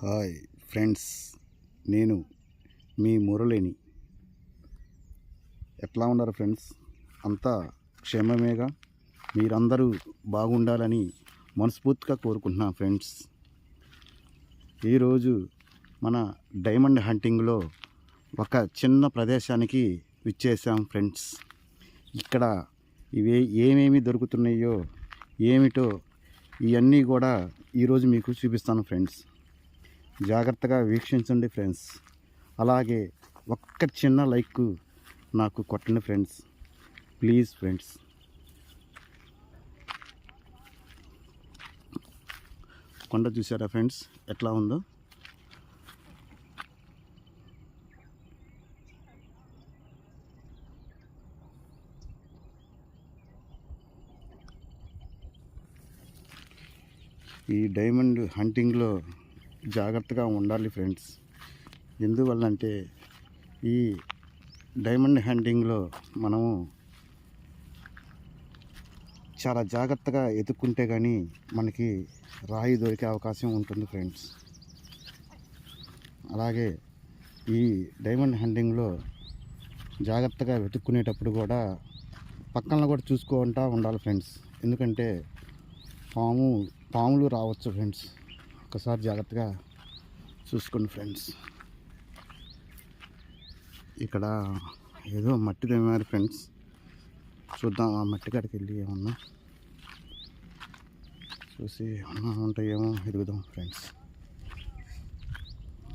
Hi friends నేను మీ మురళిని. ఎట్లా ఉన్నారు ఫ్రెండ్స్? అంతా క్షేమమేగా? మీరందరూ బాగుండాలని మనస్ఫూర్తిగా కోరుకుంటున్నాను ఫ్రెండ్స్. ఈరోజు మన డైమండ్ హంటింగ్లో ఒక చిన్న ప్రదేశానికి విచ్చేసాం ఫ్రెండ్స్. ఇక్కడ ఇవే ఏమేమి దొరుకుతున్నాయో ఏమిటో ఇవన్నీ కూడా ఈరోజు మీకు చూపిస్తాను ఫ్రెండ్స్. జాగ్రత్తగా వీక్షించండి ఫ్రెండ్స్. అలాగే ఒక్క చిన్న లైక్ నాకు కొట్టండి ఫ్రెండ్స్. Please friends. కొండ చూసారా ఫ్రెండ్స్? ఎట్లా ఉందో? ఈ డైమండ్ హంటింగ్లో జాగ్రత్తగా ఉండాలి ఫ్రెండ్స్. ఎందువల్లంటే ఈ డైమండ్ హ్యాండింగ్లో మనము చాలా జాగ్రత్తగా ఎదుక్కుంటే కానీ మనకి రాయి దొరికే అవకాశం ఉంటుంది ఫ్రెండ్స్. అలాగే ఈ డైమండ్ హ్యాండింగ్లో జాగ్రత్తగా వెతుక్కునేటప్పుడు కూడా పక్కన కూడా చూసుకుంటా ఉండాలి ఫ్రెండ్స్. ఎందుకంటే పాము పాములు రావచ్చు ఫ్రెండ్స్. ఒకసారి జాగ్రత్తగా చూసుకోండి ఫ్రెండ్స్. ఇక్కడ ఏదో మట్టి తెమ్మారు ఫ్రెండ్స్. చూద్దాం ఆ మట్టి కాడికి వెళ్ళి ఏమన్నా చూసి ఏమన్నా ఉంటాయేమో ఎదుగుదాం ఫ్రెండ్స్.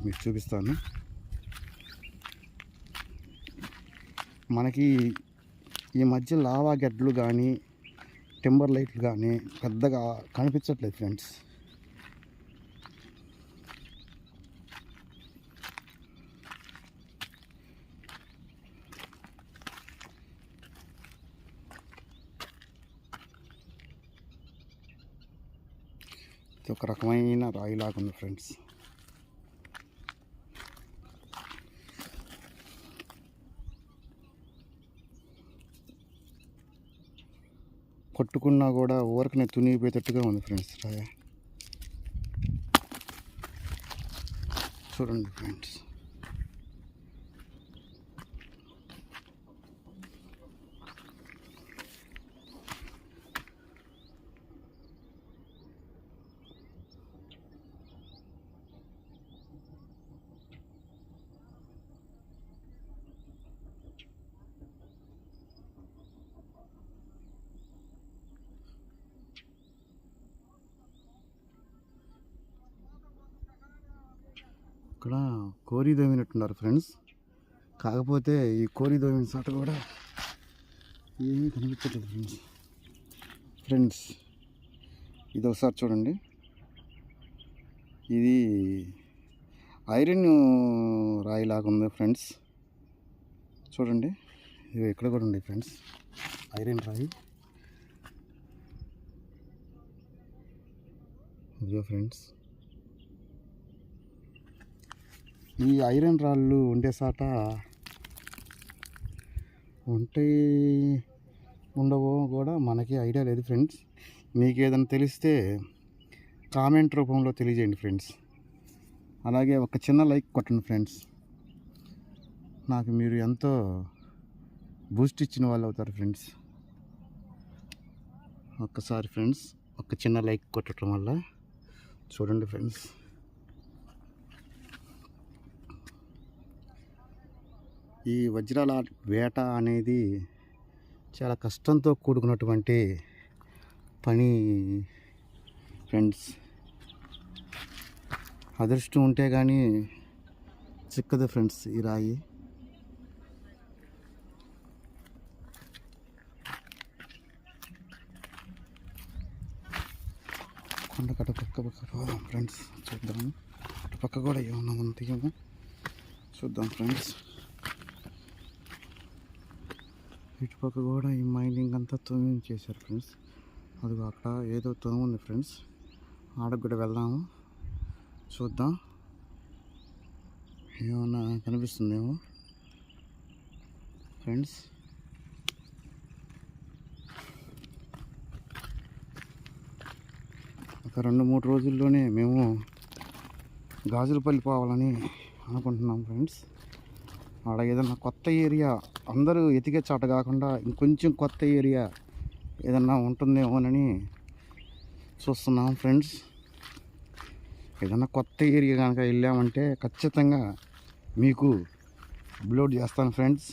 మీకు చూపిస్తాను. మనకి ఈ మధ్య లావా గడ్డలు కానీ టింబర్ లైట్లు కానీ పెద్దగా కనిపించట్లేదు ఫ్రెండ్స్. ఇది ఒక రకమైన రాయిలాగా ఉంది ఫ్రెండ్స్. పట్టుకున్నా కూడా ఊరకనే తునిగిపోయేటట్టుగా ఉంది ఫ్రెండ్స్ రాయ. చూడండి ఫ్రెండ్స్. ఇక్కడ కోరి దోమినట్టున్నారు ఫ్రెండ్స్. కాకపోతే ఈ కోరి దోమిన చోట కూడా ఏమీ కనిపించట్లేదు ఫ్రెండ్స్. ఫ్రెండ్స్ ఇది ఒకసారి చూడండి. ఇది ఐరన్ రాయిలాగా ఉంది ఫ్రెండ్స్. చూడండి ఇవి ఇక్కడ కూడా ఉన్నాయి ఫ్రెండ్స్. ఐరన్ రాయి. ఇదిగో ఫ్రెండ్స్. ఈ ఐరన్ రాళ్ళు ఉండే సాట ఉంటాయి ఉండవో కూడా మనకి ఐడియా లేదు ఫ్రెండ్స్. మీకు ఏదైనా తెలిస్తే కామెంట్ రూపంలో తెలియజేయండి ఫ్రెండ్స్. అలాగే ఒక చిన్న లైక్ కొట్టండి ఫ్రెండ్స్. నాకు మీరు ఎంతో బూస్ట్ ఇచ్చిన వాళ్ళు అవుతారు ఫ్రెండ్స్. ఒక్కసారి ఫ్రెండ్స్ ఒక చిన్న లైక్ కొట్టడం వల్ల చూడండి ఫ్రెండ్స్. ఈ వజ్రాల వేట అనేది చాలా కష్టంతో కూడుకున్నటువంటి పని ఫ్రెండ్స్. అదృష్టం ఉంటే కానీ చిక్కదు ఫ్రెండ్స్ ఈ రాయి. కొండ కట పక్క పక్క పోదాం ఫ్రెండ్స్. చూద్దాము అటు పక్క కూడా ఏమన్నా ఉంటాయేమో చూద్దాం ఫ్రెండ్స్. ఇటుపక్క కూడా ఈ మైనింగ్ అంతా తొమ్మిది చేశారు ఫ్రెండ్స్. అది అక్కడ ఏదో తొమ్మిది ఉంది ఫ్రెండ్స్. ఆడకు కూడా వెళ్దాము. చూద్దాం. ఏమన్నా కనిపిస్తుందేమో. ఫ్రెండ్స్. ఒక రెండు మూడు రోజుల్లోనే మేము గాజులపల్లి పోవాలని అనుకుంటున్నాం ఫ్రెండ్స్. ఆడ ఏదన్నా కొత్త ఏరియా అందరూ ఎతికే చాట కాకుండా ఇంకొంచెం కొత్త ఏరియా ఏదన్నా ఉంటుందేమోనని చూస్తున్నాం ఫ్రెండ్స్. ఏదన్నా కొత్త ఏరియా కనుక వెళ్ళామంటే ఖచ్చితంగా మీకు అప్లోడ్ చేస్తాను ఫ్రెండ్స్.